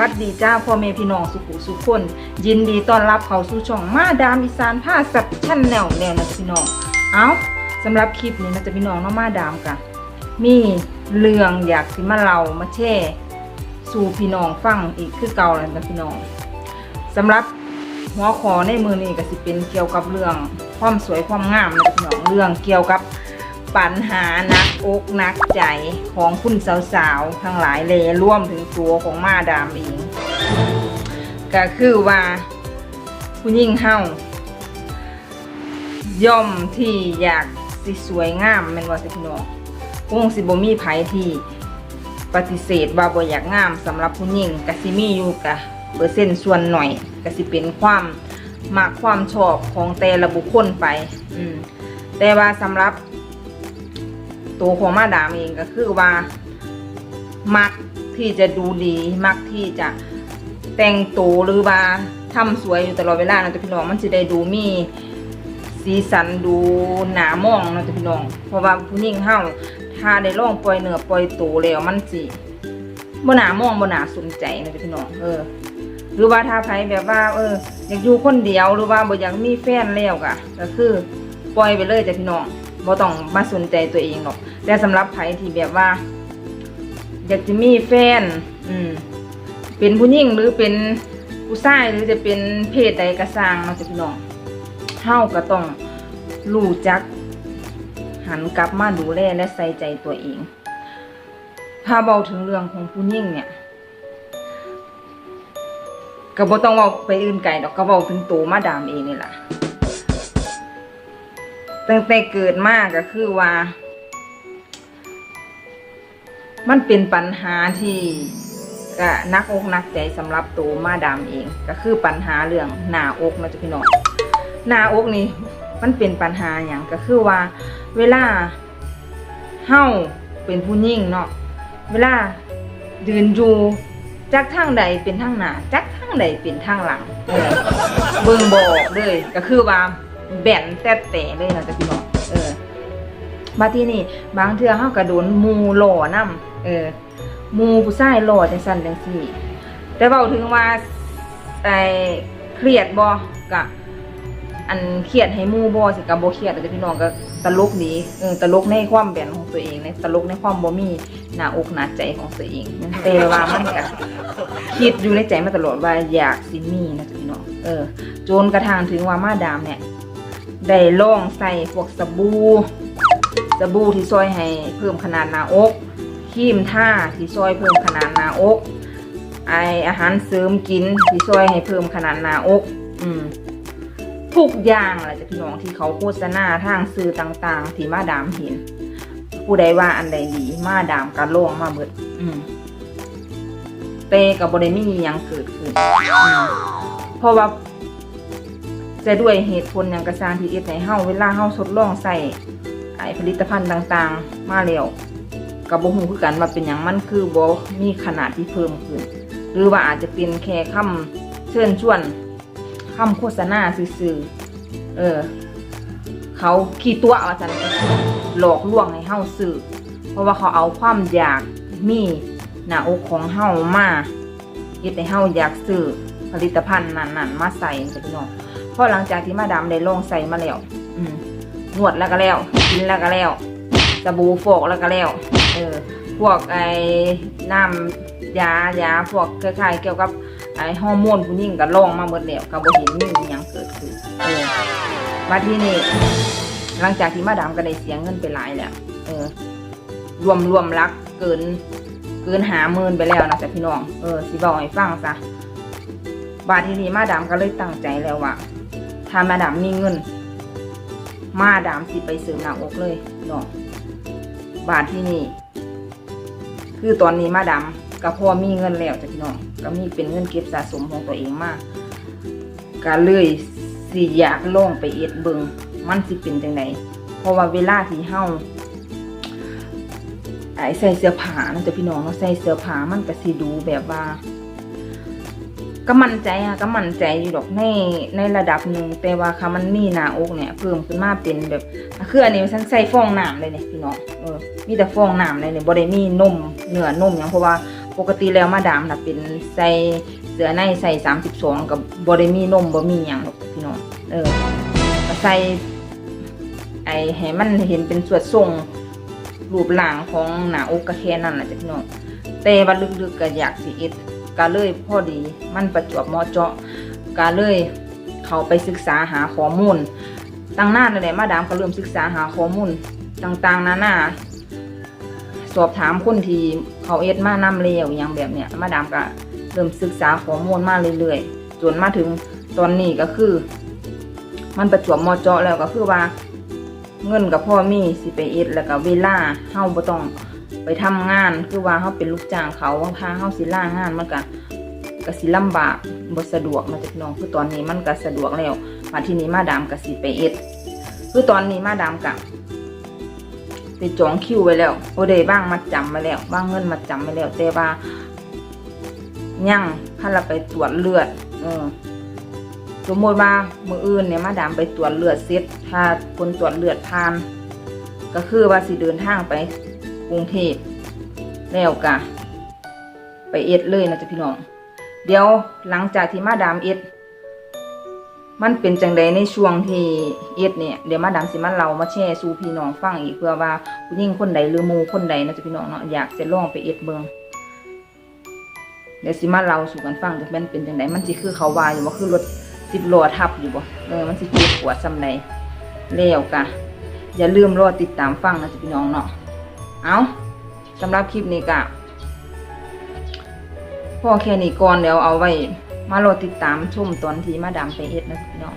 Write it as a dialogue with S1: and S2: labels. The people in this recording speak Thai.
S1: วัสดีจ้าพ่อแม่พี่น้องสุขุสุขคน ยินดีต้อนรับเข้าสู่ช่องมาดามอีสานผ้าสับชั้นแนวแนวนะพี่น้องเอาสำหรับคลิปนี้นะจะพี่น้องเน้องมาดามกะมีเรื่องอยากสิมาเล่ามาแช่สู่พี่น้องฟังอีกคือเก่าแล้วนะพี่น้องสำหรับหัวขอในมือนี้ก็สิเป็นเกี่ยวกับเรื่องความสวยความงามนะพี่น้องเรื่องเกี่ยวกับ ปัญหานักอกนักใจของคุณสาวๆ ทั้งหลายเลยร่วมถึงตัวของมาดามเองก็คือว่าผู้หญิงเฮาย่อมที่อยากสิสวยงามแม่นว่าสิพี่น้องคงสิบ่มีไผที่ปฏิเสธว่าบ่อยากงามสำหรับผู้หญิงก็สิมีอยู่กะเปอร์เซ็นต์ส่วนหน่อยก็สิเป็นความมักความชอบของแต่ละบุคคลไป อืมแต่ว่าสำหรับ ตัวของมาดามเองก็คือว่า มักที่จะดูดี มักที่จะแต่งตัวหรือว่าทำสวยอยู่ตลอดเวลานะจ๊ะพี่น้องมันจะได้ดูมีสีสันดูหนามองนะจ๊ะพี่น้อง เพราะว่าผู้หญิงเฮาถ้าได้ลองปล่อยเนื้อปล่อยตัวแล้วมันสิบ่หนามองบ่หนาสนใจนะจ๊ะพี่น้องเออ หรือว่าถ้าใครแบบว่า เออ อยากอยู่คนเดียวหรือว่าบ่อยากมีแฟนแล้วก็ก็คือปล่อยไปเลยจ้ะพี่น้องบ่ต้องมาสนใจตัวเองหรอก แต่สำหรับใครที่แบบว่า อยากจะมีแฟน อืม เป็นผู้หญิงหรือเป็นผู้ชายหรือจะเป็นเพศใดก็สร้างเนาจะพี่น้องเฮาก็ต้องรู้จัก หันกลับมาดูแลและใส่ใจตัวเอง ถ้าเบาถึงเรื่องของผู้หญิงเนี่ยก็บ่ต้องเว้าไปอื่นไกลดอกก็เว้าถึงตัวมาดามเองนี่ล่ะตั้งแต่เกิดมากก็คือว่า มันเป็นปัญหาที่ก็นักอกนักใจสำหรับตัวมาดามเอง ก็คือปัญหาเรื่องหน้าอกนะจ๊ะพี่น้องหน้าอกนี่มันเป็นปัญหาอย่างก็คือว่า เวลาเฮาเป็นผู้หญิงเนาะเวลายืนอยู่จักทางใดเป็นทางหน้าจักทางใดเป็นทางหลังเออเบิ่งบออกเลย ก็คือว่าแบนแต่แต่เลยนะจ๊ะพี่น้องเออ มาที่นี่บางเทื่อเฮาก็โดนมูหล่อนํเออมูผู้ชายหล่อจังซั่นจังซี่ แต่เว้าถึงว่าไอเครียดบ่กะอันเครียดให้มูบ่สิก็บ่เครียดแต่พี่น้องก็ตลกดีเออตลกในความแบนของตัวเองในตลกในความบ่มีหน้าอกหน้าใจของตัวเองแต่ว่ามันก็คิดอยู่ในใจมาตลอดว่าอยากสิมีนะพี่น้องเออจนกระทั่งถึงว่ามาดามเนี่ยได้ลองใส่พวกสบู่ บู่ที่ซอยให้เพิ่มขนาดหน้าอกครีมท่าที่ซอยเพิ่มขนาดหน้าอกไออาหารเสริมกินที่ซอยให้เพิ่มขนาดหน้าอก อืมทุกอย่างแหละจ้ะพี่น้องที่เขาโฆษณาทางสื่อต่างๆ ที่มาดามเห็น ผู้ใดว่าอันใดดีมาดามก็ลองมาเบิด อืมแต่กับบริมียังเกิดขึ้นอืมเพราะว่าจะด้วยเหตุผลอย่างกระซางที่เอ็ดในเฮาเวลาเฮาทดลองใส่ ไอผลิตภัณฑ์ต่างๆ มาแล้วกับบ่ฮู้คือกันว่าเป็นหยังมันคือบ่มีขนาดที่เพิ่มขึ้น หรือว่าอาจจะเป็นแค่คำเชิญชวนคำโฆษณาซื่อเออ เขาขี่ตัวว่าซั่นหลอกลวงให้เฮาซื้อเพราะว่าเขาเอาความอยากมีหน้าอกของเฮามาเฮ็ดให้เฮาอยากซื้อผลิตภัณฑ์นั้นๆมาใส่จ้ะพี่น้องพอหลังจากที่มาดามได้ลองใส่มาแล้ว อืม นวดแล้วก็แล้ว กินแล้วก็แล้วสบู่ฟอกแล้วก็แล้ว เออ พวกไอ้น้ำยายาพวกคล้ายๆเกี่ยวกับไอ้ฮอร์โมนผู้หญิงก็ลองมาหมดแล้วก็บ่เห็นมีอหยังเกิดขึ้นเออมาที่นี่หลังจากที่มาดามก็ได้เสียเงินไปหลายแล้วเออ รวมรวมรักเกิน เกินหาหมื่นไปแล้วนะจ๊ะพี่น้อง เออสิบอกให้ฟังซะบาทที่นี่มาดามก็เลยตั้งใจแล้วว่าถ้ามาดามมีเงิน มาดามสิไปเสริมหน้าอกเลยเนาะบาทที่นี่ คือตอนนี้มาดามก็พอมีเงินแล้วจ้ะพี่น้องก็มีเป็นเงินเก็บสะสมของตัวเองมากก็เลยสิอยากลองไปเอ็ดเบิงมันสิเป็นจังไดเพราะว่าเวลาที่เฮาไอ้ใส่เสื้อผ้านะจ้ะพี่น้องเนาะใส่เสื้อผ้ามันก็สิดูแบบว่า ก็มั่นใจอะก็มั่นใจอยู่ดอกในในระดับหนึ่งแต่ว่าค่ะมันมีหนาอกเนี่ย เพิ่มขึ้นมาเป็นแบบคืออันนี้ฉันใส่ฟองน้ำเลยเนี่ยพี่น้องเออมีแต่ฟองน้ำเลยเนี่ยบ่ได้มีนมเนื้อนมอย่างเพราะว่าปกติแล้วมาดามน่ะเป็นใส่เสื้อในใส่32กับบริมีนมบ่มีหยังหรอกพี่น้องเออใส่ไอให้มันเห็นเป็นส่วนทรงรูปร่างของหนาอกก็แค่นั้นแหละจ้ะพี่น้องแต่ว่าลึกๆก็อยากสิเอ็ด ก็เลยพอดีมันประจวบเหมาะเจาะก็เลยเขาไปศึกษาหาข้อมูลตั้งหน้านั่นแหละมาดามก็เริ่มศึกษาหาข้อมูลต่างๆนานาสอบถามคนที่เขาเอ็ดมานำเร็วอย่างแบบเนี้ยมาดามก็เริ่มศึกษาข้อมูลมาเรื่อยๆจนมาถึงตอนนี้ก็คือ มันประจวบเหมอเจาะแล้วก็คือว่า เงินกับพ่อมีสิไปเอ็ดแล้วก็เวลาเฮาบ่ต้อง ไปทำงานคือว่าเฮาเป็นลูกจ้างเขาถ้าเฮาสิล่างานมันก็ก็สิลำบากบ่สะดวกมาจากน้องคือตอนนี้มันก็สะดวกแล้วมาที่นี้มาดามก็สิไปเอ็ดคือตอนนี้มาดามกับไปจองคิวไว้แล้วโอเดบ้างมาจำไว้แล้วบ้างเงินมาจำไว้แล้วแต่ว่ายังถ้าเราไปตรวจเลือดเออสมมติว่ามืออื่นเนี่ยมาดามไปตรวจเลือดเสร็จถ้าคนตรวจเลือดผ่าน ก็คือว่าสิเดินทางไป กรุงเทพแล้วกะไปเอ็ดเลยนะจ๊ะพี่น้อง เดี๋ยวหลังจากที่มาดามเอ็ด มันเป็นจังใดในช่วงที่เอ็ดเนี่ยเดี๋ยวมาดามสิมาเรามาแชร์สู่พี่น้องฟังอีกเพื่อว่าผู้หญิงคนใดหรือมูคนใดนะจ๊ะพี่น้องเนาะอยากจะลองไปเอ็ดเบิงเดี๋ยวสิมาเราสู่กันฟังจะเป็นเป็นจังใดมันสิคือเขาวาอยู่ว่าคือรถสิบล้อทับอยู่บ่เออมันสิเจ็บปวดซำใดแล้วกะอย่าลืมรอติดตามฟังนะจ๊ะพี่น้องเนาะ เอาสำหรับคลิปนี้กะพอแค่นี้ก่อนเดี๋ยวเอาไว้ มารอติดตามชมตอนที่มาดามไปเอ็ดนะพี่น้อง